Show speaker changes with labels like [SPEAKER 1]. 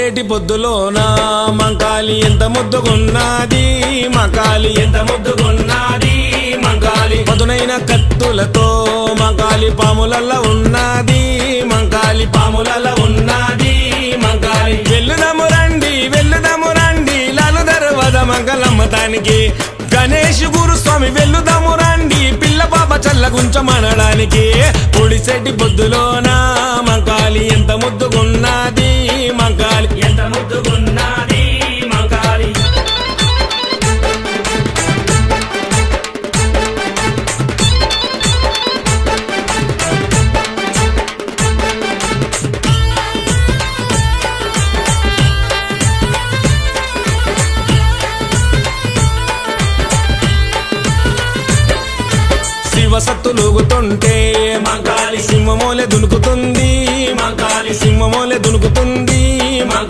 [SPEAKER 1] ఏటి పొద్దులోన మంకాలి ఎంత ముద్దుగున్నది? మకాలి ఎంత ముద్దుగున్నది? మంకాలి పదునైన కత్తులతో మంకాలి పాములల్ల ఉన్నది. మంకాలి పాములల్ల ఉన్నది. మంకాలి వెళ్ళుదము రండి వెళ్ళుదము రండి. లాలు దర్వద మంగళమ్మతానికి గణేష్ గురుస్వామి వెళ్ళుదము రండి. పిల్ల పాప చల్ల గుంచమనడానికి పొడిసెట్టి పొద్దులోన మంకాలి ఎంత ముద్దుగున్నది? వసత్తులుగుతుంటే మంకాలి సింహమోలే దునుకుతుంది మంకాలి సింహమోలే దునుకుతుంది